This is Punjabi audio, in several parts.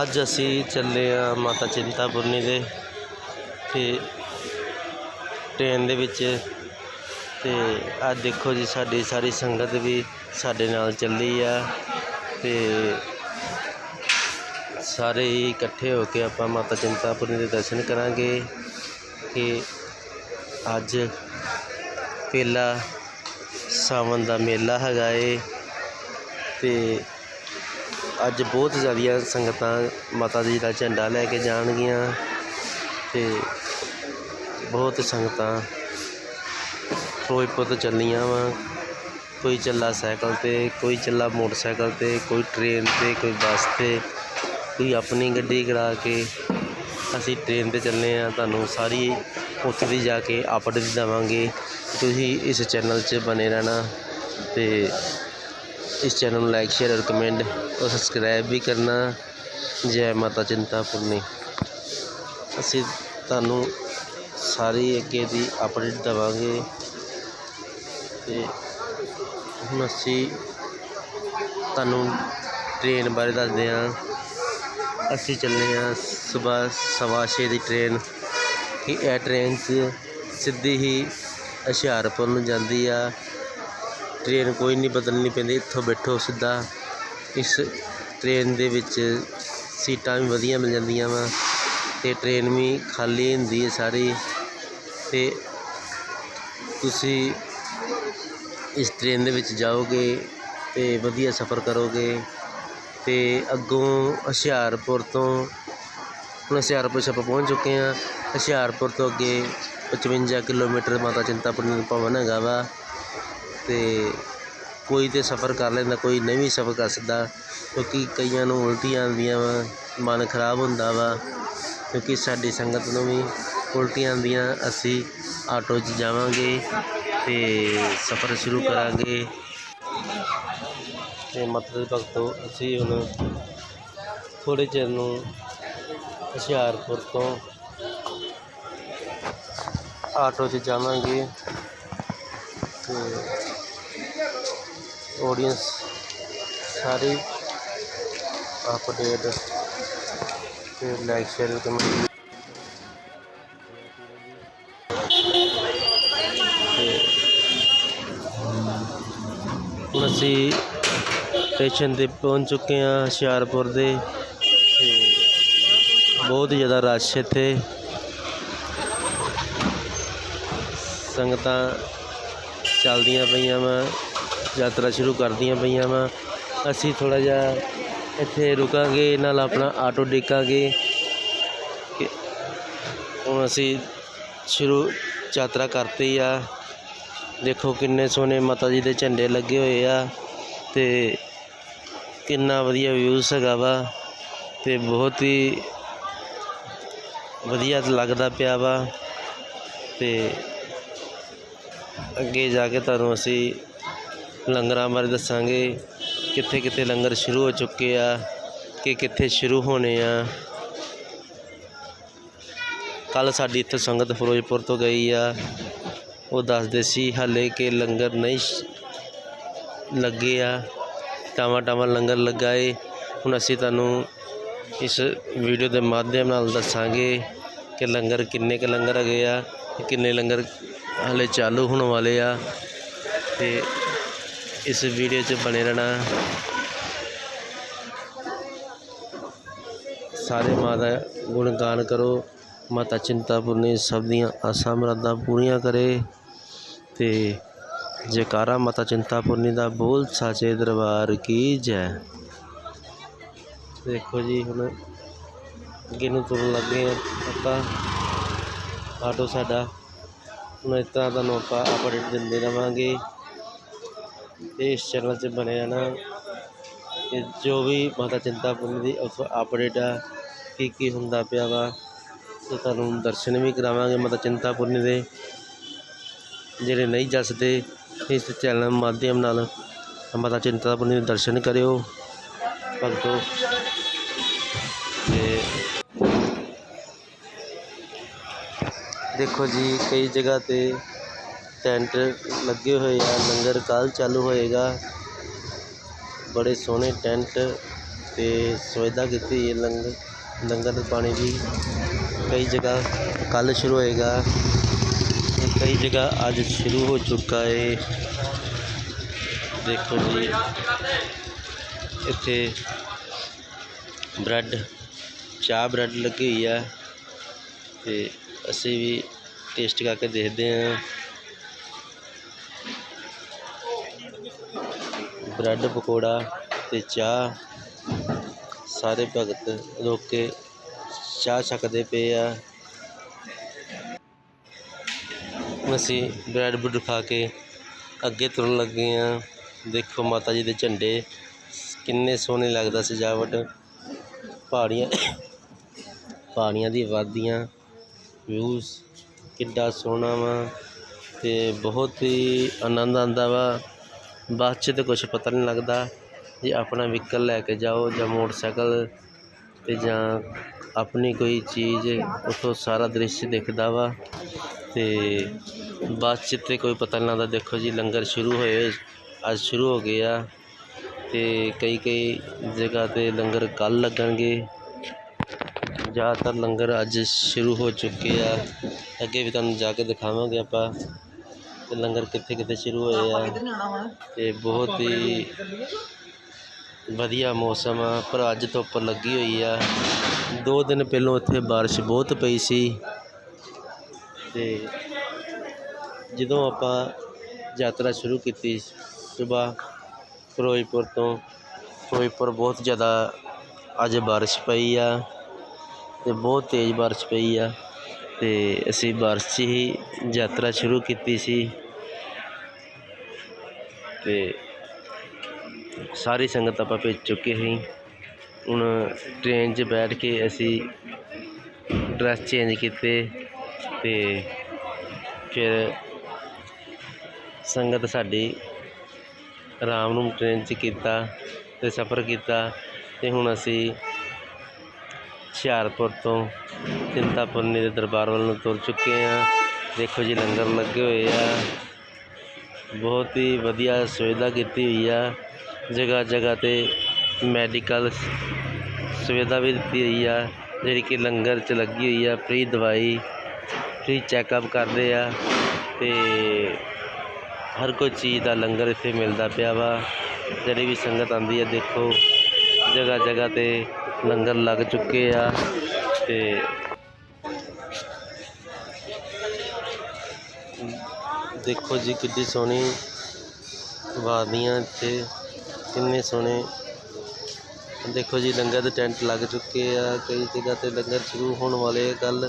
ਅੱਜ ਅਸੀਂ ਚੱਲੇ ਆ ਮਾਤਾ ਚਿੰਤਾਪੁਰਨੀ ਦੇ ਤੇ ਟ੍ਰੇਨ ਦੇ ਵਿੱਚ ਤੇ ਆ ਦੇਖੋ ਜੀ ਸਾਡੀ ਸਾਰੀ ਸੰਗਤ ਵੀ ਸਾਡੇ ਨਾਲ ਚੱਲੀ ਆ ਤੇ ਸਾਰੇ ਹੀ ਇਕੱਠੇ ਹੋ ਕੇ ਆਪਾਂ ਮਾਤਾ ਚਿੰਤਾਪੁਰਨੀ ਦੇ ਦਰਸ਼ਨ ਕਰਾਂਗੇ ਕਿ ਅੱਜ ਪਹਿਲਾ ਸਾਵਨ ਦਾ ਮੇਲਾ ਹੈਗਾ ਏ ਤੇ ਅੱਜ ਬਹੁਤ ਜ਼ਿਆਦੀਆਂ ਸੰਗਤਾਂ ਮਾਤਾ ਜੀ ਦਾ ਝੰਡਾ ਲੈ ਕੇ ਜਾਣਗੀਆਂ ਅਤੇ ਬਹੁਤ ਸੰਗਤਾਂ ਫਿਰੋਜ਼ਪੁਰ ਤੋਂ ਚੱਲੀਆਂ ਵਾ। ਕੋਈ ਚੱਲਾ ਸਾਈਕਲ 'ਤੇ, ਕੋਈ ਚੱਲਾ ਮੋਟਰਸਾਈਕਲ 'ਤੇ, ਕੋਈ ਟ੍ਰੇਨ 'ਤੇ, ਕੋਈ ਬੱਸ 'ਤੇ, ਕੋਈ ਆਪਣੀ ਗੱਡੀ ਕਰਾ ਕੇ ਅਸੀਂ ਟ੍ਰੇਨ 'ਤੇ ਚੱਲੇ ਹਾਂ ਤੁਹਾਨੂੰ ਸਾਰੀ ਉੱਥੇ ਦੀ ਜਾ ਕੇ ਅਪਡੇਟ ਦੇਵਾਂਗੇ। ਤੁਸੀਂ ਇਸ ਚੈਨਲ 'ਚ ਬਣੇ ਰਹਿਣਾ ਅਤੇ ਇਸ ਚੈਨਲ ਨੂੰ ਲਾਈਕ ਸ਼ੇਅਰ ਔਰ ਕਮੈਂਟ ਔਰ ਸਬਸਕ੍ਰਾਈਬ ਵੀ ਕਰਨਾ ਜੈ ਮਾਤਾ ਚਿੰਤਾਪੁਰਨੀ ਅਸੀਂ ਤੁਹਾਨੂੰ ਸਾਰੀ ਅੱਗੇ ਦੀ ਅਪਡੇਟ ਦੇਵਾਂਗੇ ਤੇ ਹੁਣ ਅਸੀਂ ਤੁਹਾਨੂੰ ਟ੍ਰੇਨ ਬਾਰੇ ਦੱਸਦੇ ਹਾਂ ਅਸੀਂ ਚੱਲੇ ਹਾਂ ਸਵੇਰ ਸਵਾ ਛੇ ਦੀ ਟ੍ਰੇਨ ਕਿ ਇਹ ਟ੍ਰੇਨ 'ਚ ਸਿੱਧੀ ਹੀ ਹੁਸ਼ਿਆਰਪੁਰ ਨੂੰ ਜਾਂਦੀ ਆ ਟ੍ਰੇਨ ਕੋਈ ਨਹੀਂ ਬਦਲਣੀ ਪੈਂਦੀ, ਇੱਥੋਂ ਬੈਠੋ ਸਿੱਧਾ। ਇਸ ਟ੍ਰੇਨ ਦੇ ਵਿੱਚ ਸੀਟਾਂ ਵੀ ਵਧੀਆ ਮਿਲ ਜਾਂਦੀਆਂ ਵਾ ਅਤੇ ਟ੍ਰੇਨ ਵੀ ਖਾਲੀ ਹੁੰਦੀ ਹੈ ਸਾਰੀ। ਅਤੇ ਤੁਸੀਂ ਇਸ ਟ੍ਰੇਨ ਦੇ ਵਿੱਚ ਜਾਓਗੇ ਅਤੇ ਵਧੀਆ ਸਫ਼ਰ ਕਰੋਗੇ। ਅਤੇ ਅੱਗੋਂ ਹੁਸ਼ਿਆਰਪੁਰ ਤੋਂ, ਹੁਣ ਹੁਸ਼ਿਆਰਪੁਰ 'ਚ ਆਪਾਂ ਪਹੁੰਚ ਚੁੱਕੇ ਹਾਂ। ਹੁਸ਼ਿਆਰਪੁਰ ਤੋਂ ਅੱਗੇ 55 ਕਿਲੋਮੀਟਰ ਮਾਤਾ ਚਿੰਤਾਪੁਰਨੀ ਭਵਨ ਹੈਗਾ ਵਾ। ਤੇ ਕੋਈ ਤਾਂ ਸਫ਼ਰ ਕਰ ਲੈਂਦਾ, ਕੋਈ ਨਹੀਂ ਵੀ ਸਫ਼ਰ ਕਰ ਸਕਦਾ, ਕਿਉਂਕਿ ਕਈਆਂ ਨੂੰ ਉਲਟੀਆਂ ਆਉਂਦੀਆਂ ਵਾ, ਮਨ ਖਰਾਬ ਹੁੰਦਾ ਵਾ, ਕਿਉਂਕਿ ਸਾਡੀ ਸੰਗਤ ਨੂੰ ਵੀ ਉਲਟੀਆਂ ਆਉਂਦੀਆਂ, ਅਸੀਂ ਆਟੋ 'ਚ ਜਾਵਾਂਗੇ ਅਤੇ ਸਫ਼ਰ ਸ਼ੁਰੂ ਕਰਾਂਗੇ। ਅਤੇ ਮਤਲਬ ਭਗਤੋ ਅਸੀਂ ਹੁਣ ਥੋੜ੍ਹੇ ਚਿਰ ਨੂੰ ਹੁਸ਼ਿਆਰਪੁਰ ਤੋਂ ਆਟੋ 'ਚ ਜਾਵਾਂਗੇ ਅਤੇ ਆਡੀਅנס ਸਾਰੇ ਅਪਡੇਟ ਤੇ ਲਾਈਕ ਸ਼ੇਅਰ ਕਮੈਂਟ ਹੁਣ ਅਸੀਂ ਸਟੇਸ਼ਨ ਤੇ ਪਹੁੰਚ ਚੁੱਕੇ ਹਾਂ ਹੁਸ਼ਿਆਰਪੁਰ ਦੇ। ਤੇ ਬਹੁਤ ਜ਼ਿਆਦਾ ਰਸ਼ ਇੱਥੇ। ਸੰਗਤਾਂ ਚੱਲਦੀਆਂ ਪਈਆਂ ਵਾ। ਯਾਤਰਾ ਸ਼ੁਰੂ ਕਰਦੀਆਂ ਪਈਆਂ ਵਾ। ਅਸੀਂ ਥੋੜ੍ਹਾ ਜਿਹਾ ਇੱਥੇ ਰੁਕਾਂਗੇ, ਨਾਲ ਆਪਣਾ ਆਟੋ ਡੇਕਾਂਗੇ। ਕਿ ਹੁਣ ਅਸੀਂ ਸ਼ੁਰੂ ਯਾਤਰਾ ਕਰਤੀ ਆ। ਦੇਖੋ ਕਿੰਨੇ ਸੋਹਣੇ ਮਾਤਾ ਜੀ ਦੇ ਝੰਡੇ ਲੱਗੇ ਹੋਏ ਆ ਤੇ ਕਿੰਨਾ ਵਧੀਆ ਵਿਊਜ਼ ਹੈਗਾ ਵਾ ਤੇ ਬਹੁਤ ਹੀ ਵਧੀਆ ਲੱਗਦਾ ਪਿਆ ਵਾ ਤੇ ਅੱਗੇ ਜਾ ਕੇ ਤੁਹਾਨੂੰ ਅਸੀਂ ਲੰਗਰਾਂ ਬਾਰੇ ਦੱਸਾਂਗੇ। ਕਿੱਥੇ ਕਿੱਥੇ ਲੰਗਰ ਸ਼ੁਰੂ ਹੋ ਚੁੱਕੇ ਆ, ਕਿ ਕਿੱਥੇ ਸ਼ੁਰੂ ਹੋਣੇ ਆ। ਕੱਲ ਸਾਡੀ ਇੱਥੇ ਸੰਗਤ ਫਿਰੋਜ਼ਪੁਰ ਤੋਂ ਗਈ ਆ। ਉਹ ਦੱਸਦੇ ਸੀ, ਹਾਲੇ ਕਿ ਲੰਗਰ ਨਹੀਂ ਸ਼- ਲੱਗੇ ਆ। ਟਾਵਾਂ ਟਾਵਾਂ ਲੰਗਰ ਲੱਗਾ ਏ ਹੁਣ ਅਸੀਂ ਤੁਹਾਨੂੰ ਇਸ ਵੀਡੀਓ ਦੇ ਮਾਧਿਅਮ ਨਾਲ ਦੱਸਾਂਗੇ ਕਿ ਲੰਗਰ ਕਿੰਨੇ ਕੁ ਲੰਗਰ ਹੈਗੇ ਆ, ਕਿੰਨੇ ਲੰਗਰ ਹਾਲੇ ਚਾਲੂ ਹੋਣ ਵਾਲੇ ਆ। ਤੇ ਇਸ ਵੀਡੀਓ 'ਚ ਬਣੇ ਰਹਿਣਾ। ਸਾਰੇ ਮਾਂ ਦਾ ਗੁਣਗਾਨ ਕਰੋ, ਮਾਤਾ ਚਿੰਤਾਪੁਰਨੀ ਸਭ ਦੀਆਂ ਆਸਾਂ ਮਰਾਦਾਂ ਪੂਰੀਆਂ ਕਰੇ ਤੇ ਜੈਕਾਰਾ ਮਾਤਾ ਚਿੰਤਾਪੁਰਨੀ ਦਾ ਬੋਲ ਸਾਚੇ ਦਰਬਾਰ ਕੀ ਜੈ। ਦੇਖੋ ਜੀ ਹੁਣ ਅੱਗੇ ਨੂੰ ਤੁਰਨ ਲੱਗੇ ਹਾਂ ਆਪਾਂ ਆਟੋ ਸਾਡਾ। ਹੁਣ ਇਸ ਤਰ੍ਹਾਂ ਤੁਹਾਨੂੰ ਆਪਾਂ ਅਪਡੇਟ ਦਿੰਦੇ ਰਵਾਂਗੇ। ਤੇ ਇਸ ਚੈਨਲ 'ਚ ਬਣੇ ਰਹਿਣਾ। ਤੇ ਜੋ ਵੀ ਮਾਤਾ ਚਿੰਤਾਪੁਰਨੀ ਦੀ ਅਪਡੇਟ ਆ, ਕੀ ਕੀ ਹੁੰਦਾ ਪਿਆ ਵਾ ਤੇ ਤੁਹਾਨੂੰ ਦਰਸ਼ਨ ਵੀ ਕਰਾਵਾਂਗੇ ਮਾਤਾ ਚਿੰਤਾਪੁਰਨੀ ਦੇ। ਜਿਹੜੇ ਨਹੀਂ ਜਸਦੇ, ਇਸ ਚੈਨਲ ਮਾਧਿਅਮ ਨਾਲ ਮਾਤਾ ਚਿੰਤਾਪੁਰਨੀ ਦੇ ਦਰਸ਼ਨ ਕਰਿਓ, ਭਗਤੋ। ਤੇ ਦੇਖੋ ਜੀ, ਕਈ ਜਗ੍ਹਾ ਤੇ ਟੈਂਟ ਲੱਗੇ ਹੋਏ ਆ ਲੰਗਰ ਕੱਲ੍ਹ ਚਾਲੂ ਹੋਏਗਾ ਬੜੇ ਸੋਹਣੇ ਟੈਂਟ ਤੇ ਸੁਵਿਧਾ ਕੀਤੀ ਹੋਈ ਹੈ ਲੰਗਰ ਲੰਗਰ ਪਾਣੀ ਦੀ ਕਈ ਜਗ੍ਹਾ ਕੱਲ੍ਹ ਸ਼ੁਰੂ ਹੋਏਗਾ ਤੇ ਕਈ ਜਗ੍ਹਾ ਅੱਜ ਸ਼ੁਰੂ ਹੋ ਚੁੱਕਾ ਹੈ ਦੇਖੋ ਜੀ ਇੱਥੇ ਬ੍ਰੈਡ ਚਾਹ ਬ੍ਰੈਡ ਲੱਗੀ ਹੋਈ ਆ ਤੇ ਅਸੀਂ ਵੀ ਟੇਸਟ ਕਰਕੇ ਦੇਖਦੇ ਹਾਂ ਬ੍ਰੈਡ ਪਕੌੜਾ ਅਤੇ ਚਾਹ। ਸਾਰੇ ਭਗਤ ਰੁਕ ਕੇ ਚਾਹ ਛਕਦੇ ਪਏ ਆ। ਅਸੀਂ ਬ੍ਰੈਡ ਬਰੂਡ ਖਾ ਕੇ ਅੱਗੇ ਤੁਰਨ ਲੱਗੇ ਆ। ਦੇਖੋ ਮਾਤਾ ਜੀ ਦੇ ਝੰਡੇ, ਕਿੰਨੇ ਸੋਹਣੇ ਲੱਗਦਾ ਸਜਾਵਟ। ਪਹਾੜੀਆਂ ਪਹਾੜੀਆਂ ਦੀ ਵਾਦੀਆਂ ਵਿਊਜ਼ ਕਿੱਡਾ ਸੋਹਣਾ ਵਾ ਤੇ ਬਹੁਤ ਹੀ ਆਨੰਦ ਆਉਂਦਾ ਵਾ। ਬੱਸ 'ਚ ਤਾਂ ਕੁਛ ਪਤਾ ਨਹੀਂ ਲੱਗਦਾ ਜੇ ਆਪਣਾ ਵਹੀਕਲ ਲੈ ਕੇ ਜਾਓ ਜਾਂ ਮੋਟਰਸਾਈਕਲ ਤੇ ਜਾਂ ਆਪਣੀ ਕੋਈ ਚੀਜ਼ ਉੱਥੋਂ ਸਾਰਾ ਦ੍ਰਿਸ਼ ਦਿਖਦਾ ਵਾ। ਅਤੇ ਬੱਸ 'ਚ ਤਾਂ ਕੋਈ ਪਤਾ ਨਹੀਂ ਲੱਗਦਾ, ਦੇਖੋ ਜੀ ਲੰਗਰ ਸ਼ੁਰੂ ਹੋਏ, ਅੱਜ ਸ਼ੁਰੂ ਹੋ ਗਏ ਆ। ਅਤੇ ਕਈ ਕਈ ਜਗ੍ਹਾ ਤੇ ਲੰਗਰ ਕੱਲ੍ਹ ਲੱਗਣਗੇ। ਜ਼ਿਆਦਾਤਰ ਲੰਗਰ ਅੱਜ ਸ਼ੁਰੂ ਹੋ ਚੁੱਕੇ ਆ। ਅੱਗੇ ਵੀ ਤੁਹਾਨੂੰ ਜਾ ਕੇ ਦਿਖਾਵਾਂਗੇ ਆਪਾਂ। ਤੇ ਲੰਗਰ ਕਿੱਥੇ ਕਿੱਥੇ ਸ਼ੁਰੂ ਹੋਏ ਆ। ਤੇ ਬਹੁਤ ਹੀ ਵਧੀਆ ਮੌਸਮ ਆ। ਪਰ ਅੱਜ ਧੁੱਪ ਲੱਗੀ ਹੋਈ ਆ। ਦੋ ਦਿਨ ਪਹਿਲਾਂ ਇੱਥੇ ਬਾਰਿਸ਼ ਬਹੁਤ ਪਈ ਸੀ। ਤੇ ਜਦੋਂ ਆਪਾਂ ਯਾਤਰਾ ਸ਼ੁਰੂ ਕੀਤੀ ਸਵੇਰ ਫਿਰੋਜ਼ਪੁਰ ਤੋਂ, ਫਿਰੋਜ਼ਪੁਰ ਬਹੁਤ ਜ਼ਿਆਦਾ ਅੱਜ ਬਾਰਿਸ਼ ਪਈ ਆ ਤੇ ਬਹੁਤ ਤੇਜ਼ ਬਾਰਿਸ਼ ਪਈ ਆ। ਤੇ ਅਸੀਂ ਬਾਰਿਸ਼ 'ਚ ਹੀ ਯਾਤਰਾ ਸ਼ੁਰੂ ਕੀਤੀ ਸੀ। ਤੇ ਸਾਰੀ ਸੰਗਤ ਆਪਾਂ ਭੇਜ ਚੁੱਕੇ ਸੀ। ਹੁਣ ਟ੍ਰੇਨ 'ਚ ਬੈਠ ਕੇ ਅਸੀਂ ਡਰੈਸ ਚੇਂਜ ਕੀਤੇ ਤੇ ਫਿਰ ਸੰਗਤ ਸਾਡੀ ਆਰਾਮ ਨੂੰ ਟ੍ਰੇਨ 'ਚ ਕੀਤਾ ਤੇ ਸਫ਼ਰ ਕੀਤਾ ਤੇ ਹੁਣ ਅਸੀਂ ਹੁਸ਼ਿਆਰਪੁਰ ਤੋਂ ਚਿੰਤਾਪੁਰਨੀ ਦੇ ਦਰਬਾਰ ਵੱਲ ਨੂੰ ਤੁਰ ਚੁੱਕੇ ਹਾਂ। ਦੇਖੋ ਜੀ, ਲੰਗਰ ਲੱਗੇ ਹੋਏ ਆ। ਬਹੁਤ ਹੀ ਵਧੀਆ ਸੁਵਿਧਾ ਕੀਤੀ ਹੋਈ ਆ। ਜਗ੍ਹਾ ਜਗ੍ਹਾ ਤੇ ਮੈਡੀਕਲ ਸੁਵਿਧਾ ਵੀ ਦਿੱਤੀ ਹੋਈ ਆ। ਜਿਹੜੀ ਕਿ ਲੰਗਰ 'ਚ ਲੱਗੀ ਹੋਈ ਆ, ਫ੍ਰੀ ਦਵਾਈ, ਫ੍ਰੀ ਚੈੱਕਅਪ ਕਰਦੇ ਆ ਤੇ ਹਰ ਕੋਈ ਚੀਜ਼ ਦਾ ਲੰਗਰ ਇੱਥੇ ਮਿਲਦਾ ਪਿਆ ਵਾ। ਜਿਹੜੀ ਵੀ ਸੰਗਤ ਆਉਂਦੀ ਆ, ਦੇਖੋ ਜਗ੍ਹਾ ਜਗ੍ਹਾ ਤੇ ਲੰਗਰ ਲੱਗ ਚੁੱਕੇ ਆ ਤੇ ਦੇਖੋ ਜੀ ਕਿੱਡੀ ਸੋਹਣੀ ਵਾਦੀਆਂ ਇੱਥੇ, ਕਿੰਨੇ ਸੋਹਣੇ। ਦੇਖੋ ਜੀ, ਲੰਗਰ ਦੇ ਟੈਂਟ ਲੱਗ ਚੁੱਕੇ ਆ, ਕਈ ਜਗ੍ਹਾ ਤੇ ਲੰਗਰ ਸ਼ੁਰੂ ਹੋਣ ਵਾਲੇ ਆ ਕੱਲ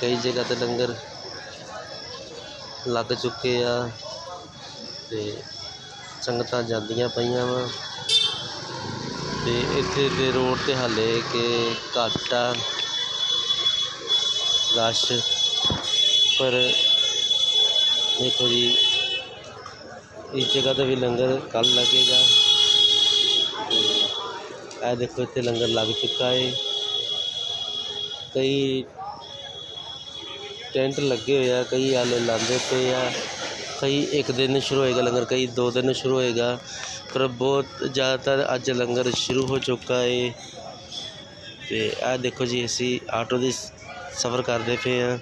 ਕਈ ਜਗ੍ਹਾ ਤੇ ਲੰਗਰ ਲੱਗ ਚੁੱਕੇ ਆ ਤੇ ਸੰਗਤਾਂ ਜਾਂਦੀਆਂ ਪਈਆਂ ਵਾ। ਤੇ ਇੱਥੇ ਦੇ ਰੋਡ ਤੇ ਹਾਲੇ ਕਿ ਘੱਟ ਆ ਰਸ਼, ਪਰ ਦੇਖੋ ਜੀ, ਇਸ ਜਗ੍ਹਾ ਤੇ ਵੀ ਲੰਗਰ ਕੱਲ ਲੱਗੇਗਾ। ਇਹ ਦੇਖੋ, ਇੱਥੇ ਲੰਗਰ ਲੱਗ ਚੁੱਕਾ ਹੈ ਕਈ ਟੈਂਟ ਲੱਗੇ ਹੋਏ ਆ, ਕਈ ਆਲੇ ਲਾਉਂਦੇ ਪਏ ਆ। ਕਈ ਇੱਕ ਦਿਨ ਸ਼ੁਰੂ ਹੋਏਗਾ ਲੰਗਰ, ਕਈ ਦੋ ਦਿਨ ਸ਼ੁਰੂ ਹੋਏਗਾ। ਪਰ ਬਹੁਤ ਜ਼ਿਆਦਾਤਰ ਅੱਜ ਲੰਗਰ ਸ਼ੁਰੂ ਹੋ ਚੁੱਕਾ ਹੈ ਤੇ ਇਹ ਦੇਖੋ ਜੀ, ਅਸੀਂ ਆਟੋ ਦੀ ਸਫ਼ਰ ਕਰਦੇ ਪਏ ਆ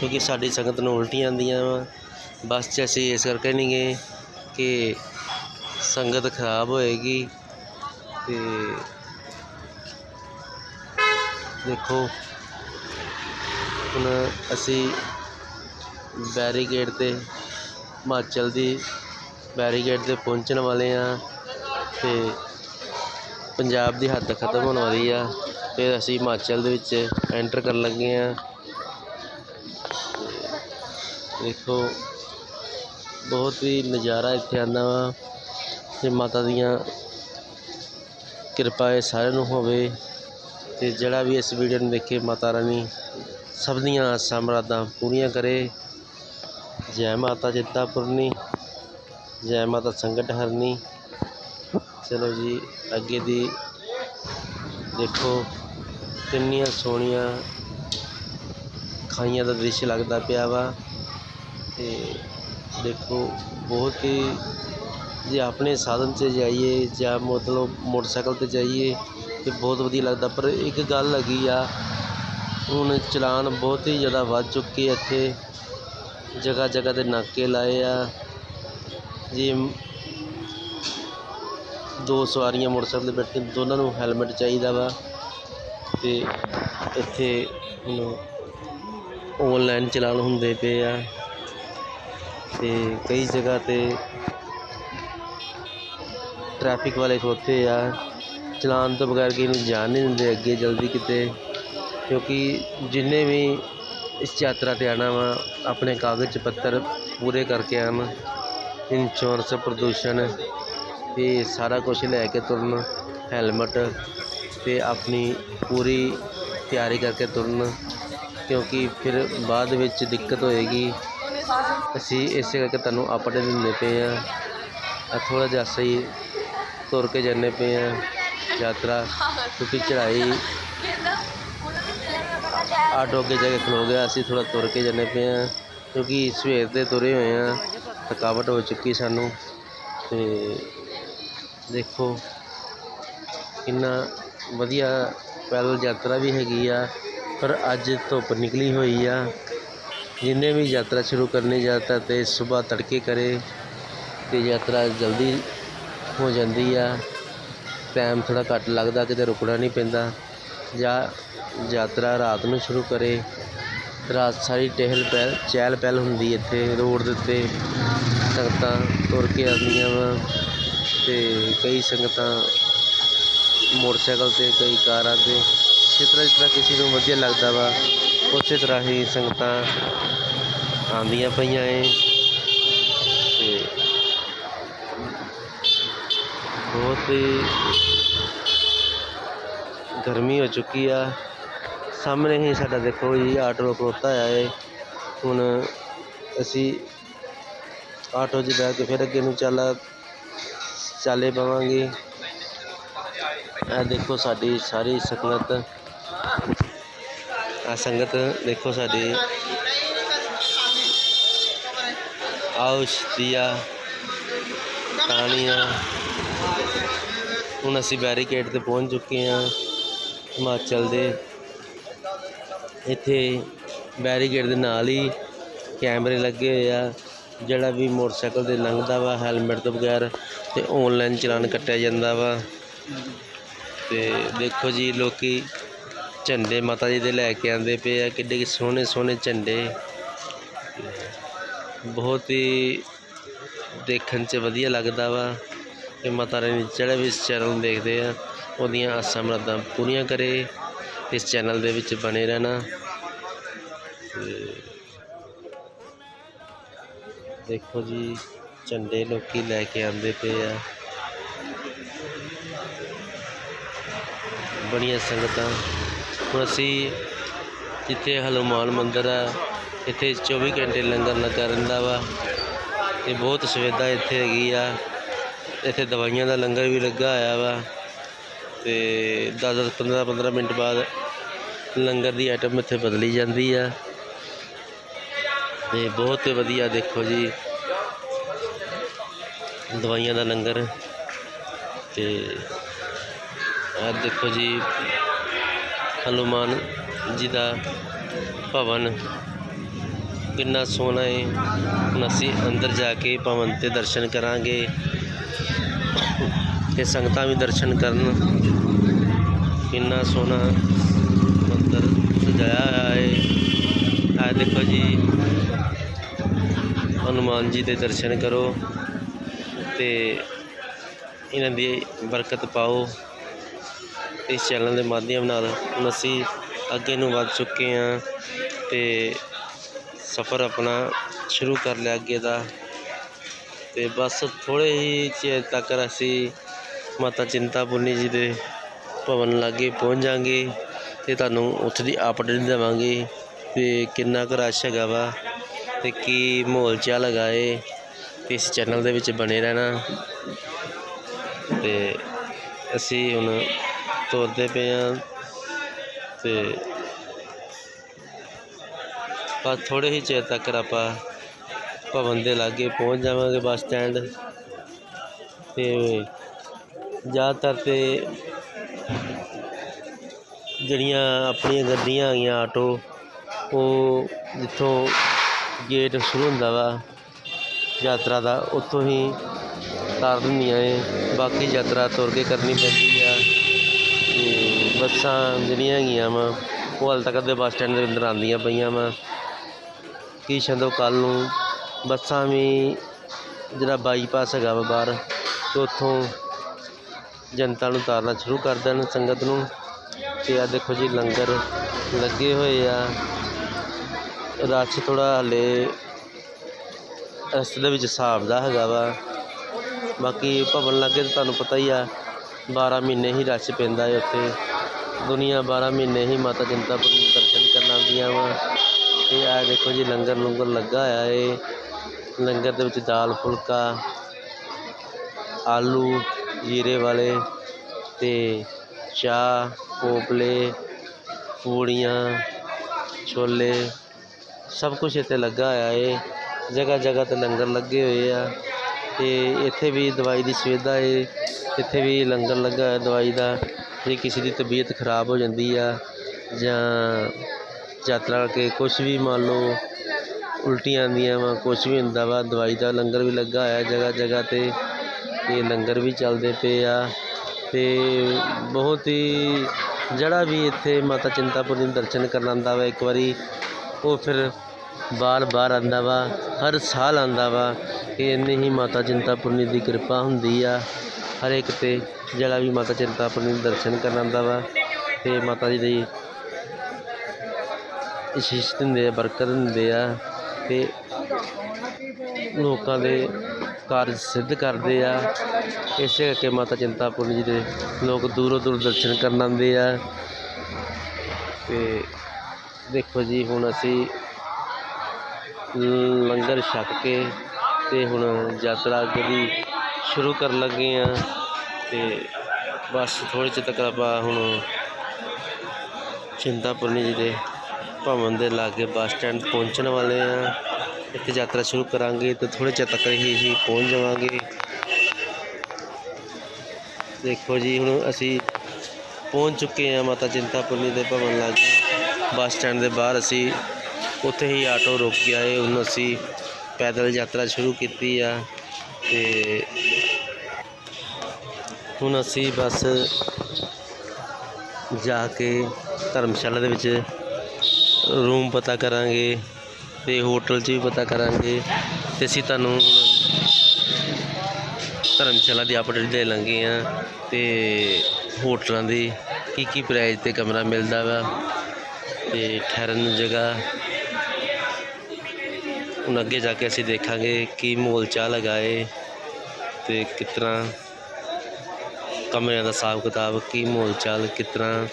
ਕਿਉਂਕਿ ਸਾਡੀ ਸੰਗਤ ਨੂੰ ਉਲਟੀਆਂ ਆਉਂਦੀਆਂ ਵਾ। ਬੱਸ 'ਚ ਅਸੀਂ ਇਸ ਕਰਕੇ ਨਹੀਂ ਗਏ ਕਿ ਸੰਗਤ ਖਰਾਬ ਹੋਏਗੀ। ਤੇ ਦੇਖੋ, ਹੁਣ ਅਸੀਂ ਬੈਰੀਗੇਡ ਤੇ ਹਿਮਾਚਲ ਦੀ ਬੈਰੀਗੇਡ ਤੇ ਪਹੁੰਚਣ ਵਾਲੇ ਆ ਤੇ ਪੰਜਾਬ ਦੀ ਹੱਦ ਖਤਮ ਹੋਣ ਵਾਲੀ ਆ। ਫਿਰ ਅਸੀਂ ਹਿਮਾਚਲ ਦੇ ਵਿੱਚ ਐਂਟਰ ਕਰਨ ਲੱਗੇ ਆ ਦੇਖੋ, ਬਹੁਤ ਹੀ ਨਜ਼ਾਰਾ ਇੱਥੇ ਆਉਂਦਾ ਵਾ। ਤੇ ਮਾਤਾ ਦੀਆਂ ਕਿਰਪਾ ਇਹ ਸਾਰਿਆਂ ਨੂੰ ਹੋਵੇ। ਤੇ ਜਿਹੜਾ ਵੀ ਇਸ ਵੀਡੀਓ ਨੂੰ ਦੇਖੇ ਮਾਤਾ ਰਾਣੀ, ਸਭ ਦੀਆਂ ਆਸਾਂ ਮੁਰਾਦਾਂ ਪੂਰੀਆਂ ਕਰੇ। ਜੈ ਮਾਤਾ ਚਿੰਤਾਪੁਰਨੀ ਜੈ ਮਾਤਾ ਸੰਕਟ ਹਰਨੀ। ਚਲੋ ਜੀ, ਅੱਗੇ ਦੀ ਦੇਖੋ, ਕਿੰਨੀਆਂ ਸੋਹਣੀਆਂ ਖਾਈਆਂ ਦਾ ਦ੍ਰਿਸ਼ ਲੱਗਦਾ ਪਿਆ ਵਾ। ਤੇ ਦੇਖੋ, ਬਹੁਤ ਹੀ ਜੇ ਆਪਣੇ ਸਾਧਨ 'ਚ ਜਾਈਏ ਜਾਂ ਮਤਲਬ ਮੋਟਰਸਾਈਕਲ 'ਤੇ ਜਾਈਏ ਤਾਂ ਬਹੁਤ ਵਧੀਆ ਲੱਗਦਾ। ਪਰ ਇੱਕ ਗੱਲ ਹੈਗੀ ਆ, ਹੁਣ ਚਲਾਨ ਬਹੁਤ ਹੀ ਜ਼ਿਆਦਾ ਵੱਧ ਚੁੱਕੇ ਇੱਥੇ। ਜਗ੍ਹਾ ਜਗ੍ਹਾ 'ਤੇ ਨਾਕੇ ਲਾਏ ਆ। ਜੇ ਦੋ ਸਵਾਰੀਆਂ ਮੋਟਰਸਾਈਕਲ 'ਤੇ ਬੈਠੇ ਦੋਨਾਂ ਨੂੰ ਹੈਲਮਟ ਚਾਹੀਦਾ ਵਾ। ਅਤੇ ਇੱਥੇ ਔਨਲਾਈਨ ਚਲਾਨ ਹੁੰਦੇ ਪਏ ਆ। ਅਤੇ ਕਈ ਜਗ੍ਹਾ 'ਤੇ ਟ੍ਰੈਫਿਕ ਵਾਲੇ ਖਲੋਤੇ ਆ। ਚਲਾਨ ਤੋਂ ਬਗੈਰ ਕਿਸੇ ਨੂੰ ਜਾਣ ਨਹੀਂ ਦਿੰਦੇ ਅੱਗੇ ਜਲਦੀ ਕਿਤੇ। ਕਿਉਂਕਿ ਜਿੰਨੇ ਵੀ ਇਸ ਯਾਤਰਾ 'ਤੇ ਆਉਣਾ ਵਾ, ਆਪਣੇ ਕਾਗਜ਼ ਪੱਤਰ ਪੂਰੇ ਕਰਕੇ ਆਉਣ। ਇੰਸ਼ੋਰੈਂਸ ਪ੍ਰਦੂਸ਼ਣ ਅਤੇ ਸਾਰਾ ਕੁਛ ਲੈ ਕੇ ਤੁਰਨ ਹੈਲਮਟ ਅਤੇ ਆਪਣੀ ਪੂਰੀ ਤਿਆਰੀ ਕਰਕੇ ਤੁਰਨ, ਕਿਉਂਕਿ ਫਿਰ ਬਾਅਦ ਵਿੱਚ ਦਿੱਕਤ ਹੋਏਗੀ। ਅਸੀਂ ਇਸੇ ਕਰਕੇ ਤੁਹਾਨੂੰ ਅਪਡੇਟ ਦਿੰਦੇ ਪਏ ਹਾਂ। ਆ ਥੋੜ੍ਹਾ ਜਿਹਾ ਸਹੀ ਤੁਰ ਕੇ ਜਾਂਦੇ ਪਏ ਹਾਂ ਯਾਤਰਾ, ਕਿਉਂਕਿ ਚੜ੍ਹਾਈ ਆਟੋ ਅੱਗੇ ਜਾ ਕੇ ਖਲੋ ਗਿਆ, ਅਸੀਂ ਥੋੜ੍ਹਾ ਤੁਰ ਕੇ ਜਾਂਦੇ ਪਏ ਹਾਂ, ਕਿਉਂਕਿ ਸਵੇਰ ਦੇ ਤੁਰੇ ਹੋਏ ਹਾਂ। ਥਕਾਵਟ ਹੋ ਚੁੱਕੀ ਸਾਨੂੰ ਅਤੇ ਦੇਖੋ ਕਿੰਨਾ ਵਧੀਆ ਪੈਦਲ ਯਾਤਰਾ ਵੀ ਹੈਗੀ ਆ, ਪਰ ਅੱਜ ਧੁੱਪ ਨਿਕਲੀ ਹੋਈ ਆ। ਜਿਹਨੇ ਵੀ ਯਾਤਰਾ ਸ਼ੁਰੂ ਕਰਨੀ ਯਾਤਰਾ ਤੇ ਸਵੇਰ ਤੜਕੇ ਕਰੇ ਅਤੇ ਯਾਤਰਾ ਜਲਦੀ ਹੋ ਜਾਂਦੀ ਆ। ਟਾਈਮ ਥੋੜ੍ਹਾ ਘੱਟ ਲੱਗਦਾ, ਕਿਤੇ ਰੁਕਣਾ ਨਹੀਂ ਪੈਂਦਾ। ਜਾਂ ਯਾਤਰਾ ਰਾਤ ਨੂੰ ਸ਼ੁਰੂ ਕਰੇ ਰਾਤ ਸਾਰੀ ਟਹਿਲ ਪਹਿਲ, ਚਹਿਲ ਪਹਿਲ ਹੁੰਦੀ ਇੱਥੇ, ਰੋਡ ਦੇ ਉੱਤੇ ਸੰਗਤਾਂ ਤੁਰ ਕੇ ਆਉਂਦੀਆਂ ਵਾ ਅਤੇ ਕਈ ਸੰਗਤਾਂ ਮੋਟਰਸਾਈਕਲ 'ਤੇ, ਕਈ ਕਾਰਾਂ 'ਤੇ। ਜਿਸ ਤਰ੍ਹਾਂ ਜਿਸ ਤਰ੍ਹਾਂ ਕਿਸੇ ਨੂੰ ਵਧੀਆ ਲੱਗਦਾ ਵਾ, ਉਸੇ ਤਰ੍ਹਾਂ ਹੀ ਸੰਗਤਾਂ ਆਉਂਦੀਆਂ ਪਈਆਂ ਏ। ਅਤੇ ਬਹੁਤ ਹੀ ਗਰਮੀ ਹੋ ਚੁੱਕੀ ਆ। ਸਾਹਮਣੇ ਹੀ ਸਾਡਾ ਦੇਖੋ ਜੀ, ਆਟੋ ਖਲੋਤਾ ਹੋਇਆ ਏ। ਹੁਣ ਅਸੀਂ ਆਟੋ 'ਚ ਬਹਿ ਕੇ ਫਿਰ ਅੱਗੇ ਨੂੰ ਚੱਲ, ਚਾਲੇ ਪਵਾਂਗੇ। ਇਹ ਦੇਖੋ ਸਾਡੀ ਸਾਰੀ ਸੰਗਤ। ਆ ਸੰਗਤ ਦੇਖੋ ਸਾਡੀ। ਆਉਸ਼ਤੀਆ ਤਾਣੀਆਂ। ਹੁਣ ਅਸੀਂ ਬੈਰੀਕੇਡ ਤੇ ਪਹੁੰਚ ਚੁੱਕੇ ਹਾਂ ਹਿਮਾਚਲ ਦੇ। ਇੱਥੇ ਬੈਰੀਕੇਡ ਦੇ ਨਾਲ ਹੀ ਕੈਮਰੇ ਲੱਗੇ ਹੋਏ ਆ, ਜਿਹੜਾ ਵੀ ਮੋਟਰਸਾਈਕਲ ਤੇ ਲੰਘਦਾ ਵਾ, ਹੈਲਮਟ ਤੋਂ ਬਗੈਰ ਤੇ ਆਨਲਾਈਨ ਚਲਾਨ ਕੱਟਿਆ ਜਾਂਦਾ ਵਾ। ਤੇ ਦੇਖੋ ਜੀ, ਲੋਕੀ ਝੰਡੇ ਮਾਤਾ ਜੀ ਦੇ ਲੈ ਕੇ ਆਂਦੇ ਪਏ ਆ, ਕਿੱਡੇ ਕਿ ਸੋਹਣੇ ਸੋਹਣੇ ਝੰਡੇ। ਬਹੁਤ ਹੀ ਦੇਖਣ 'ਚ ਵਧੀਆ ਲੱਗਦਾ ਵਾ ਕਿ ਮਾਤਾ ਰਾਣੀ ਜਿਹੜਾ ਵੀ ਇਸ ਚੈਨਲ ਨੂੰ ਦੇਖਦੇ ਆ, ਉਹਦੀਆਂ ਆਸਾਂ ਮੁਰਾਦਾਂ ਪੂਰੀਆਂ ਕਰੇ। ਇਸ ਚੈਨਲ ਦੇ ਵਿੱਚ ਬਣੇ ਰਹਿਣਾ। ਤੇ ਦੇਖੋ ਜੀ, ਝੰਡੇ ਲੋਕੀ ਲੈ ਕੇ ਆਉਂਦੇ ਪਏ ਆ। ਬੜੀਆਂ ਸੰਗਤਾਂ। ਹੁਣ ਅਸੀਂ ਜਿੱਥੇ ਹਨੂੰਮਾਨ ਮੰਦਿਰ ਆ, ਇੱਥੇ 24 ਘੰਟੇ ਲੰਗਰ ਲੱਗਾ ਰਹਿੰਦਾ ਵਾ। ਤੇ ਬਹੁਤ ਸੁਵਿਧਾ ਇੱਥੇ ਹੈਗੀ ਆ। ਇੱਥੇ ਦਵਾਈਆਂ ਦਾ ਲੰਗਰ ਵੀ ਲੱਗਾ ਹੋਇਆ ਵਾ। ਤੇ 10 10 15 15 ਮਿੰਟ ਬਾਅਦ ਲੰਗਰ ਦੀ ਆਈਟਮ ਇੱਥੇ ਬਦਲੀ ਜਾਂਦੀ ਆ। ਤੇ ਬਹੁਤ ਵਧੀਆ ਦੇਖੋ ਜੀ। ਦਵਾਈਆਂ ਦਾ ਲੰਗਰ। ਤੇ ਆਹ ਦੇਖੋ ਜੀ, ਹਨੂੰਮਾਨ ਜੀ ਦਾ ਭਵਨ। ਕਿੰਨਾ ਸੋਹਣਾ ਹੈ ਹੁਣ ਅਸੀਂ ਅੰਦਰ ਜਾ ਕੇ ਭਵਨ ਤੇ ਦਰਸ਼ਨ ਕਰਾਂਗੇ। ਤੇ ਸੰਗਤਾਂ ਵੀ ਦਰਸ਼ਨ ਕਰਨ। ਕਿੰਨਾ ਸੋਹਣਾ ਮੰਦਰ ਸਜਾਇਆ ਹੋਇਆ ਹੈ ਆ ਦੇਖੋ ਜੀ। ਹਨੂੰਮਾਨ ਜੀ ਦੇ ਦਰਸ਼ਨ ਕਰੋ ਤੇ ਇਹਨਾਂ ਦੀ ਬਰਕਤ ਪਾਓ। ਇਸ ਚੈਨਲ ਦੇ ਮਾਧਿਅਮ ਨਾਲ ਹੁਣ ਅਸੀਂ ਅੱਗੇ ਨੂੰ ਵੱਧ ਚੁੱਕੇ ਹਾਂ ਤੇ ਸਫ਼ਰ ਆਪਣਾ ਸ਼ੁਰੂ ਕਰ ਲਿਆ ਅੱਗੇ ਦਾ। ਤੇ ਬਸ ਥੋੜ੍ਹੇ ਹੀ ਚਿਰ ਤੱਕ ਅਸੀਂ ਮਾਤਾ ਚਿੰਤਾਪੁਰਨੀ ਜੀ ਦੇ ਭਵਨ ਲਾਗੇ ਪਹੁੰਚ ਜਾਵਾਂਗੇ ਤੇ ਤੁਹਾਨੂੰ ਉੱਥੇ ਦੀ ਅਪਡੇਟ ਦੇਵਾਂਗੇ ਤੇ ਕਿੰਨਾ ਕੁ ਰਸ਼ ਹੈਗਾ ਵਾ ਤੇ ਕੀ ਮਾਹੌਲ ਚਾਲ ਹੈਗਾ ਏ ਤੇ ਇਸ ਚੈਨਲ ਦੇ ਵਿੱਚ ਬਣੇ ਰਹਿਣਾ। ਤੇ ਅਸੀਂ ਹੁਣ ਤੁਰਦੇ ਪਏ ਹਾਂ ਤੇ ਬਸ ਥੋੜ੍ਹੇ ਹੀ ਚਿਰ ਤੱਕ ਆਪਾਂ ਭਵਨ ਦੇ ਲਾਗੇ ਪਹੁੰਚ ਜਾਵਾਂਗੇ ਬੱਸ ਸਟੈਂਡ। ਤੇ ਜ਼ਿਆਦਾਤਰ ਤੇ ਜਿਹੜੀਆਂ ਆਪਣੀਆਂ ਗੱਡੀਆਂ ਹੈਗੀਆਂ ਆਟੋ, ਉਹ ਜਿੱਥੋਂ ਗੇਟ ਸ਼ੁਰੂ ਹੁੰਦਾ ਵਾ, ਯਾਤਰਾ ਦਾ, ਉੱਥੋਂ ਹੀ ਤਾਰ ਦਿੰਦੀਆਂ ਏ ਬਾਕੀ ਯਾਤਰਾ ਤੁਰ ਕੇ ਕਰਨੀ ਪੈਂਦੀ ਆ। ਤੇ ਬੱਸਾਂ ਜਿਹੜੀਆਂ ਹੈਗੀਆਂ ਵਾ, ਉਹ ਹਾਲੇ ਤੱਕ ਦੇ ਬੱਸ ਸਟੈਂਡ ਦੇ ਅੰਦਰ ਆਉਂਦੀਆਂ ਪਈਆਂ ਵਾ। ਕੀ ਸ਼ੰਦੋ ਕੱਲ੍ਹ ਨੂੰ ਬੱਸਾਂ ਵੀ ਜਿਹੜਾ ਬਾਈਪਾਸ ਹੈਗਾ ਵਾ ਬਾਹਰ, ਤੇ ਉੱਥੋਂ ਜਨਤਾ ਨੂੰ ਉਤਾਰਨਾ ਸ਼ੁਰੂ ਕਰ ਦੇਣ ਸੰਗਤ ਨੂੰ। ਤੇ ਆ, ਦੇਖੋ ਜੀ ਲੰਗਰ ਲੱਗੇ ਹੋਏ ਆ। ਰਸ਼ ਥੋੜ੍ਹਾ ਹਾਲੇ ਰਸਤੇ ਦੇ ਵਿੱਚ ਹਿਸਾਬ ਦਾ ਹੈਗਾ ਵਾ। ਬਾਕੀ ਭਵਨ ਲਾਗੇ ਤਾਂ ਤੁਹਾਨੂੰ ਪਤਾ ਹੀ ਆ 12 ਮਹੀਨੇ ਹੀ ਰਸ਼ ਪੈਂਦਾ ਹੈ ਉੱਥੇ। ਦੁਨੀਆ 12 ਮਹੀਨੇ ਹੀ ਮਾਤਾ ਚਿੰਤਾਪੁਰਨੀ ਦੇ ਦਰਸ਼ਨ ਕਰਨ ਆਉਂਦੀਆਂ ਵਾ। ਤੇ ਆ ਦੇਖੋ ਜੀ ਲੰਗਰ ਲੰਗਰ ਲੱਗਾ ਹੋਇਆ ਏ। ਲੰਗਰ ਦੇ ਵਿੱਚ ਦਾਲ ਫੁਲਕਾ, ਆਲੂ, ਜੀਰੇ ਵਾਲੇ ਤੇ ਚਾਹ ਕੋਪਲੇ ਪੂੜੀਆਂ, ਛੋਲੇ, ਸਭ ਕੁਝ ਇੱਥੇ ਲੱਗਾ ਹੋਇਆ ਏ। ਜਗ੍ਹਾ ਜਗ੍ਹਾ ਤੇ ਲੰਗਰ ਲੱਗੇ ਹੋਏ ਆ ਤੇ ਇੱਥੇ ਵੀ ਦਵਾਈ ਦੀ ਸੁਵਿਧਾ ਏ। ਇੱਥੇ ਵੀ ਲੰਗਰ ਲੱਗਾ ਹੋਇਆ ਦਵਾਈ ਦਾ ਜੇ ਕਿਸੇ ਦੀ ਤਬੀਅਤ ਖਰਾਬ ਹੋ ਜਾਂਦੀ ਆ ਜਾਂ ਯਾਤਰਾ ਕਰਕੇ ਕੁਛ ਵੀ ਮੰਨ ਲਓ ਉਲਟੀਆਂ ਆਉਂਦੀਆਂ ਵਾ, ਕੁਛ ਵੀ ਹੁੰਦਾ ਵਾ, ਦਵਾਈ ਦਾ ਲੰਗਰ ਵੀ ਲੱਗਾ ਹੋਇਆ ਜਗ੍ਹਾ ਜਗ੍ਹਾ ਤੇ ਤੇ ਲੰਗਰ ਵੀ ਚੱਲਦੇ ਪਏ ਆ। ਤੇ ਬਹੁਤ ਹੀ ਜਿਹੜਾ ਵੀ ਇੱਥੇ ਮਾਤਾ ਚਿੰਤਾਪੁਰਨੀ ਦੇ ਦਰਸ਼ਨ ਕਰਨ ਆਉਂਦਾ ਵਾ, ਇੱਕ ਵਾਰੀ ਉਹ ਫਿਰ ਬਾਰ ਬਾਰ ਆਉਂਦਾ ਵਾ, ਹਰ ਸਾਲ ਆਉਂਦਾ ਵਾ ਕਿ ਇੰਨੀ ਹੀ ਮਾਤਾ ਚਿੰਤਾਪੁਰਨੀ ਦੀ ਕਿਰਪਾ ਹੁੰਦੀ ਆ, ਹਰ ਇੱਕ ਤੇ ਜਿਹੜਾ ਵੀ ਮਾਤਾ ਚਿੰਤਾਪੁਰਨੀ ਦੇ ਦਰਸ਼ਨ ਕਰਨ ਆਉਂਦਾ ਵਾ, ਤੇ ਮਾਤਾ ਜੀ ਦੀ ਅਸ਼ੀਸ਼ ਦਿੰਦੇ ਆ, ਬਰਕਤ ਦਿੰਦੇ ਆ। ਤੇ ਲੋਕਾਂ ਦੇ ਕਾਰਜ ਸਿੱਧ ਕਰਦੇ ਆ। ਇਸੇ ਕਰਕੇ ਮਾਤਾ ਚਿੰਤਾਪੁਰਨੀ ਜੀ ਦੇ ਲੋਕ ਦੂਰੋਂ ਦੂਰ ਦਰਸ਼ਨ ਕਰਨ ਆਉਂਦੇ ਆ। ਤੇ ਦੇਖੋ ਜੀ, ਹੁਣ ਅਸੀਂ ਲੰਗਰ ਛਕ ਕੇ ਤੇ ਹੁਣ ਯਾਤਰਾ ਅੱਗੇ ਦੀ ਸ਼ੁਰੂ ਕਰਨ ਲੱਗੇ ਆ। ਤੇ ਬਸ ਥੋੜ੍ਹੇ ਚਿਰ ਤੱਕ ਆਪਾਂ ਹੁਣ ਚਿੰਤਾਪੁਰਨੀ ਜੀ ਦੇ ਭਵਨ ਦੇ ਲਾਗੇ ਬੱਸ ਸਟੈਂਡ ਪਹੁੰਚਣ ਵਾਲੇ ਆ। ਇੱਥੇ ਯਾਤਰਾ ਸ਼ੁਰੂ ਕਰਾਂਗੇ ਤੇ ਥੋੜ੍ਹੇ ਚਿਰ ਤੱਕ ਹੀ ਹੀ ਪਹੁੰਚ ਜਾਵਾਂਗੇ। ਦੇਖੋ ਜੀ, ਹੁਣ ਅਸੀਂ ਪਹੁੰਚ ਚੁੱਕੇ ਆ ਮਾਤਾ ਚਿੰਤਾਪੁਰਨੀ ਦੇ ਭਵਨ ਲਾਗੇ। ਬੱਸ ਸਟੈਂਡ ਦੇ ਬਾਹਰ ਅਸੀਂ ਉੱਥੇ ਹੀ ਆਟੋ ਰੁਕ ਗਿਆ ਏ। ਹੁਣ ਅਸੀਂ ਪੈਦਲ ਯਾਤਰਾ ਸ਼ੁਰੂ ਕੀਤੀ ਆ ਤੇ ਹੁਣ ਅਸੀਂ ਬਸ ਜਾ ਕੇ ਧਰਮਸ਼ਾਲਾ ਦੇ ਵਿੱਚ ਰੂਮ ਪਤਾ ਕਰਾਂਗੇ ਤੇ ਹੋਟਲ 'ਚ ਵੀ ਪਤਾ ਕਰਾਂਗੇ ਤੇ ਅਸੀਂ ਤੁਹਾਨੂੰ ਧਰਮਸ਼ਾਲਾ ਦੀ ਅਪਡੇਟ ਦੇ ਲਾਂਗੇ ਆ ਤੇ ਹੋਟਲਾਂ ਦੀ ਕੀ ਕੀ ਪ੍ਰਾਈਸ ਤੇ ਕਮਰਾ ਮਿਲਦਾ ਵਾ ਤੇ ਠਹਿਰਨ ਨੂੰ ਜਗ੍ਹਾ। ਹੁਣ ਅੱਗੇ ਜਾ ਕੇ ਅਸੀਂ ਦੇਖਾਂਗੇ ਕੀ ਮੋਲ ਚਾਲ ਲਗਾਏ ਤੇ ਕਿਸ ਤਰ੍ਹਾਂ ਕਮਰਿਆਂ ਦਾ ਹਿਸਾਬ ਕਿਤਾਬ, ਕੀ ਮੋਲ ਚਾਲ ਕਿਸ ਤਰ੍ਹਾਂ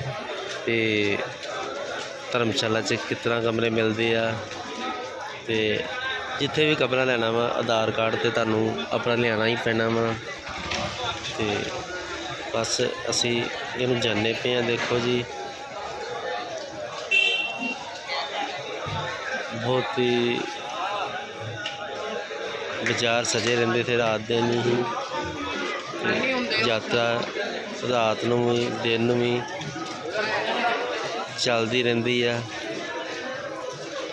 ਤੇ ਧਰਮਸ਼ਾਲਾ 'ਚ ਕਿਸ ਤਰ੍ਹਾਂ ਕਮਰੇ ਮਿਲਦੇ ਆ ਤੇ ਜਿੱਥੇ ਵੀ ਕਮਰਾ ਲੈਣਾ ਵਾ, ਆਧਾਰ ਕਾਰਡ ਤੇ ਤੁਹਾਨੂੰ ਆਪਣਾ ਲਿਆਣਾ ਹੀ ਪੈਣਾ ਵਾ। ਤੇ ਬਸ ਅਸੀਂ ਇਹਨੂੰ ਜਾਣੇ ਪਏ ਆ ਦੇਖੋ ਜੀ। ਬਹੁਤ ਹੀ ਬਾਜ਼ਾਰ ਸਜੇ ਰਹਿੰਦੇ ਥੇ ਰਾਤ ਦਿਨ ਹੀ। ਯਾਤਰਾ ਰਾਤ ਨੂੰ ਵੀ, ਦਿਨ ਨੂੰ ਵੀ। ਚੱਲਦੀ ਰਹਿੰਦੀ ਆ।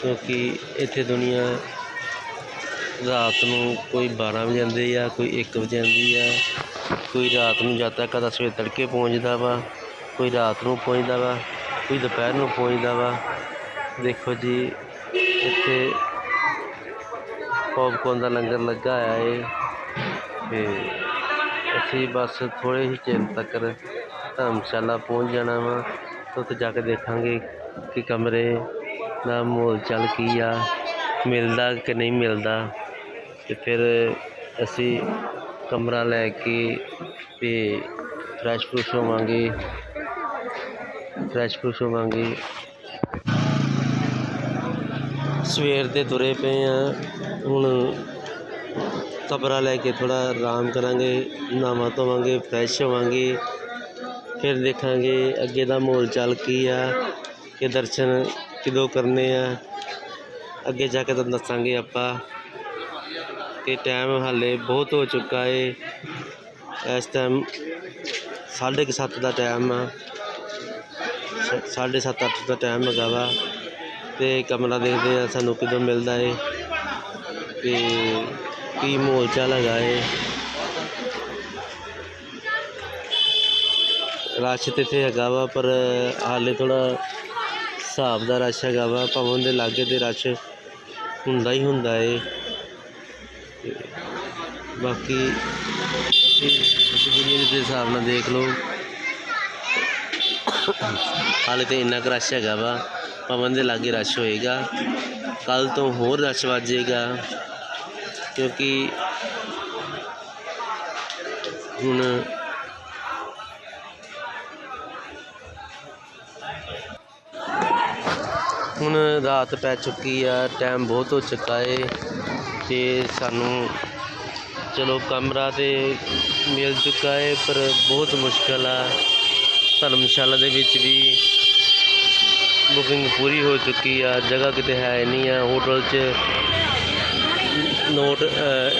ਕਿਉਂਕਿ ਇੱਥੇ ਦੁਨੀਆ ਰਾਤ ਨੂੰ ਕੋਈ 12 ਵਜੇ ਆਉਂਦੀ ਆ, ਕੋਈ 1 ਵਜੇ ਆਉਂਦੀ ਆ। ਕੋਈ ਰਾਤ ਨੂੰ ਯਾਤਰਾ ਕਰਦਾ ਸਵੇਰ ਤੜਕੇ ਪਹੁੰਚਦਾ ਵਾ, ਕੋਈ ਰਾਤ ਨੂੰ ਪਹੁੰਚਦਾ ਵਾ, ਕੋਈ ਦੁਪਹਿਰ ਨੂੰ ਪਹੁੰਚਦਾ ਵਾ। ਦੇਖੋ ਜੀ, ਇੱਥੇ ਪੌਪਕੌਰਨ ਦਾ ਲੰਗਰ ਲੱਗਾ ਹੋਇਆ ਏ। ਤੇ ਅਸੀਂ ਬਸ ਥੋੜ੍ਹੇ ਹੀ ਚਿਰ ਤੱਕ ਧਰਮਸ਼ਾਲਾ ਪਹੁੰਚ ਜਾਣਾ ਵਾ। ਤੇ ਉੱਥੇ ਜਾ ਕੇ ਦੇਖਾਂਗੇ ਕਿ ਕਮਰੇ ਦਾ ਮਾਹੌਲ ਚੱਲ ਕੀ ਆ, ਮਿਲਦਾ ਕਿ ਨਹੀਂ ਮਿਲਦਾ। ਅਤੇ ਫਿਰ ਅਸੀਂ ਕਮਰਾ ਲੈ ਕੇ ਅਤੇ ਫਰੈਸ਼ ਫਰੂਸ਼ ਹੋਵਾਂਗੇ ਫਰੈਸ਼ ਫਰੂਸ਼ ਹੋਵਾਂਗੇ ਸਵੇਰ ਦੇ ਤੁਰੇ ਪਏ ਆ। ਹੁਣ ਕਮਰਾ ਲੈ ਕੇ ਥੋੜ੍ਹਾ ਆਰਾਮ ਕਰਾਂਗੇ, ਨਹਾਵਾਂ ਧੋਵਾਂਗੇ ਫਰੈਸ਼ ਹੋਵਾਂਗੇ। ਫਿਰ ਦੇਖਾਂਗੇ ਅੱਗੇ ਦਾ ਮਾਹੌਲ ਚਾਲ ਕੀ ਆ, ਕਿ ਦਰਸ਼ਨ ਕਿਦੋਂ ਕਰਨੇ ਆ। ਅੱਗੇ ਜਾ ਕੇ ਤੁਹਾਨੂੰ ਦੱਸਾਂਗੇ ਆਪਾਂ ਕਿ ਟਾਈਮ ਹਾਲੇ ਬਹੁਤ ਹੋ ਚੁੱਕਾ ਏ। ਇਸ ਟਾਈਮ ਸਾਢੇ ਕੁ ਸੱਤ ਦਾ ਟਾਈਮ ਆ। ਸ- ਸਾਢੇ ਸੱਤ ਅੱਠ ਦਾ ਟਾਈਮ ਹੈਗਾ ਵਾ। ਤੇ ਕਮਰਾ ਦੇਖਦੇ ਆ ਸਾਨੂੰ ਕਿਦੋਂ ਮਿਲਦਾ ਏ। ਤੇ ਕੀ ਮਾਹੌਲ ਚਾਲ ਹੈਗਾ ਏ। ਰਸ਼ ਤੇ ਇੱਥੇ ਹੈਗਾ ਵਾ, ਪਰ ਹਾਲੇ ਥੋੜਾ ਹਿਸਾਬ ਦਾ ਰਸ਼ ਹੈਗਾ ਵਾ ਭਵਨ ਦੇ ਲਾਗੇ ਤੇ ਰਸ਼ ਹੁੰਦਾ ਹੀ ਹੁੰਦਾ ਏ। ਬਾਕੀ ਤੁਸੀਂ ਵੀਡੀਓ ਦੇ ਹਿਸਾਬ ਨਾਲ ਦੇਖ ਲਓ। ਹਾਲੇ ਤੇ ਇੰਨਾ ਕੁ ਰਸ਼ ਹੈਗਾ ਵਾ ਭਵਨ ਦੇ ਲਾਗੇ ਰਸ਼ ਹੋਏਗਾ। ਕੱਲ ਤੋਂ ਹੋਰ ਰਸ਼ ਵੱਜੇਗਾ, ਕਿਉਂਕਿ ਹੁਣ ਹੁਣ ਰਾਤ ਪੈ ਚੁੱਕੀ ਆ ਟਾਈਮ ਬਹੁਤ ਹੋ ਚੁੱਕਾ ਏ ਤੇ ਸਾਨੂੰ ਚਲੋ ਕਮਰਾ ਤੇ ਮਿਲ ਚੁੱਕਾ ਏ, ਪਰ ਬਹੁਤ ਮੁਸ਼ਕਲ ਆ। ਧਰਮਸ਼ਾਲਾ ਦੇ ਵਿੱਚ ਵੀ ਬੁਕਿੰਗ ਪੂਰੀ ਹੋ ਚੁੱਕੀ ਆ, ਜਗ੍ਹਾ ਕਿਤੇ ਹੈ ਨਹੀਂ ਆ ਹੋਟਲ 'ਚ ਨੋਟ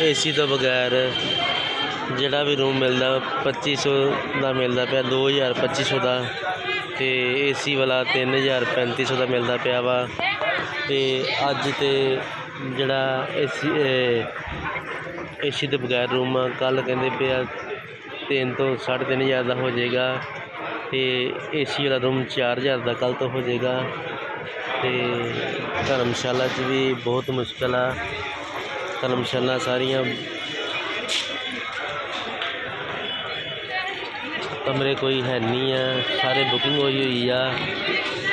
ਏਸੀ ਤੋਂ ਬਗੈਰ ਜਿਹੜਾ ਵੀ ਰੂਮ ਮਿਲਦਾ 2500 ਦਾ ਮਿਲਦਾ ਪਿਆ 2000 2500 ਦਾ। ਤੇ ਏਸੀ ਵਾਲਾ 3000 3500 ਦਾ ਮਿਲਦਾ ਪਿਆ ਵਾ। ਤੇ ਅੱਜ ਤੇ ਜਿਹੜਾ ਏਸੀ ਏਸੀ ਦੇ ਬਗੈਰ ਰੂਮ ਆ ਕੱਲ ਕਹਿੰਦੇ ਪਿਆ ਤਿੰਨ ਤੋਂ ਸਾਢੇ ਤਿੰਨ ਹਜ਼ਾਰ ਦਾ ਹੋ ਜਾਏਗਾ ਤੇ ਏਸੀ ਵਾਲਾ ਰੂਮ 4000 ਦਾ ਕੱਲ ਤੋਂ ਹੋ ਜਾਏਗਾ। ਤੇ ਧਰਮਸ਼ਾਲਾ 'ਚ ਵੀ ਬਹੁਤ ਮੁਸ਼ਕਲ ਆ। ਧਰਮਸ਼ਾਲਾ ਸਾਰੀਆਂ ਕਮਰੇ ਕੋਈ ਹੈ ਨਹੀਂ ਆ, ਸਾਰੇ ਬੁਕਿੰਗ ਹੋਈ ਹੋਈ ਆ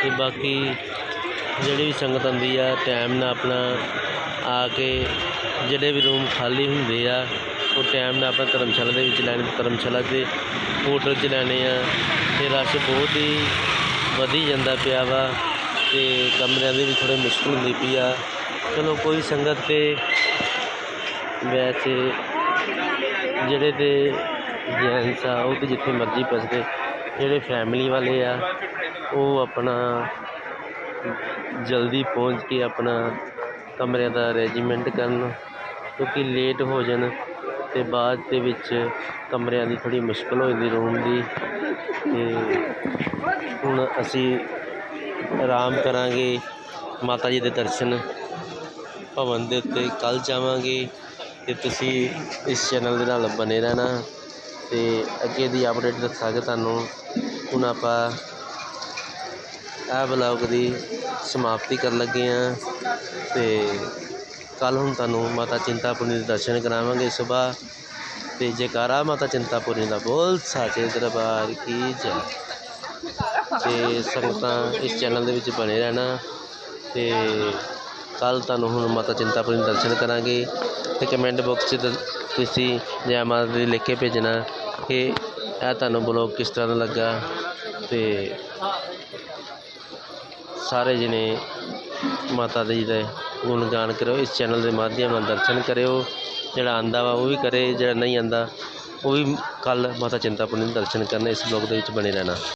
ਤੇ ਬਾਕੀ ਜਿਹੜੀ ਵੀ ਸੰਗਤ ਆਉਂਦੀ ਆ ਟਾਈਮ ਨਾਲ ਆਪਣਾ ਆ ਕੇ ਜਿਹੜੇ ਵੀ ਰੂਮ ਖਾਲੀ ਹੁੰਦੇ ਆ, ਉਹ ਟਾਈਮ ਨਾਲ ਆਪਣਾ ਧਰਮਸ਼ਾਲਾ ਦੇ ਵਿੱਚ ਲੈਣੇ, ਧਰਮਸ਼ਾਲਾ ਦੇ ਹੋਟਲ 'ਚ ਲੈਣੇ ਆ ਤੇ ਰਸ਼ ਬਹੁਤ ਹੀ ਵਧੀ ਜਾਂਦਾ ਪਿਆ ਵਾ ਤੇ ਕਮਰਿਆਂ ਦੀ ਵੀ ਥੋੜ੍ਹੀ ਮੁਸ਼ਕਲ ਹੁੰਦੀ ਪਈ ਆ। ਚਲੋ ਕੋਈ ਸੰਗਤ ਤੇ ਵੈਸੇ ਜਿਹੜੇ ਤੇ ਜੈਂਟਸ ਆ ਉਹ ਤਾਂ ਜਿੱਥੇ ਮਰਜ਼ੀ ਫਸਦੇ ਜਿਹੜੇ ਫੈਮਿਲੀ ਵਾਲੇ ਆ, ਉਹ ਆਪਣਾ ਜਲਦੀ ਪਹੁੰਚ ਕੇ ਆਪਣਾ ਕਮਰਿਆਂ ਦਾ ਅਰੇਂਜਮੈਂਟ ਕਰਨ, ਕਿਉਂਕਿ ਲੇਟ ਹੋ ਜਾਣ ਅਤੇ ਬਾਅਦ ਦੇ ਵਿੱਚ ਕਮਰਿਆਂ ਦੀ ਥੋੜ੍ਹੀ ਮੁਸ਼ਕਲ ਹੋ ਜਾਂਦੀ ਰੂਮ ਦੀ। ਅਤੇ ਹੁਣ ਅਸੀਂ ਆਰਾਮ ਕਰਾਂਗੇ ਮਾਤਾ ਜੀ ਦੇ ਦਰਸ਼ਨ ਭਵਨ ਦੇ ਉੱਤੇ। ਕੱਲ੍ਹ ਜਾਵਾਂਗੇ ਅਤੇ ਤੁਸੀਂ ਇਸ ਚੈਨਲ ਦੇ ਨਾਲ ਬਨੇ ਰਹਿਣਾ। ਅਤੇ ਅੱਗੇ ਦੀ ਅਪਡੇਟ ਦੱਸਾਂਗੇ ਤੁਹਾਨੂੰ। ਹੁਣ ਆਪਾਂ ਇਹ ਬਲੌਗ ਦੀ ਸਮਾਪਤੀ ਕਰਨ ਲੱਗੇ ਹਾਂ ਅਤੇ ਕੱਲ੍ਹ ਹੁਣ ਤੁਹਾਨੂੰ ਮਾਤਾ ਚਿੰਤਾਪੁਰਨੀ ਦੇ ਦਰਸ਼ਨ ਕਰਾਵਾਂਗੇ ਸੁਬਾਹ। ਤੇ ਜੈਕਾਰਾ ਮਾਤਾ ਚਿੰਤਾਪੁਰਨੀ ਦਾ ਬੋਲ ਸਾਚੇ ਦਰਬਾਰ ਕੀ ਜੈ ਤੇ ਸੰਗਤਾਂ ਇਸ ਚੈਨਲ ਦੇ ਵਿੱਚ ਬਣੇ ਰਹਿਣਾ। ਤੇ ਕੱਲ ਤੁਹਾਨੂੰ ਹੁਣ ਮਾਤਾ ਚਿੰਤਾਪੁਰਨੀ ਦੇ ਦਰਸ਼ਨ ਕਰਾਂਗੇ। ਤੇ ਕਮੈਂਟ ਬਾਕਸ 'ਚ ਦ- ਤੁਸੀਂ ਜੈ ਮਾਤਾ ਦੀ ਲਿਖ ਕੇ ਭੇਜਣਾ ਕਿ ਇਹ ਤੁਹਾਨੂੰ ਬਲੌਗ ਕਿਸ ਤਰ੍ਹਾਂ ਦਾ ਲੱਗਾ ਤੇ ਸਾਰੇ ਜਣੇ ਮਾਤਾ ਜੀ ਦੇ ਗੁਣਗਾਨ ਕਰਿਓ, ਇਸ ਚੈਨਲ ਦੇ ਮਾਧਿਅਮ ਨਾਲ ਦਰਸ਼ਨ ਕਰਿਓ, ਜਿਹੜਾ ਆਂਦਾ ਵਾ ਉਹ ਵੀ ਕਰੇ, ਜਿਹੜਾ ਨਹੀਂ ਆਂਦਾ, ਉਹ ਵੀ ਕੱਲ ਮਾਤਾ ਚਿੰਤਾਪੁਰਨੀ ਦੇ ਦਰਸ਼ਨ ਕਰਨ, ਇਸ ਬਲੌਗ ਦੇ ਵਿੱਚ ਬਣੇ ਰਹਿਣਾ।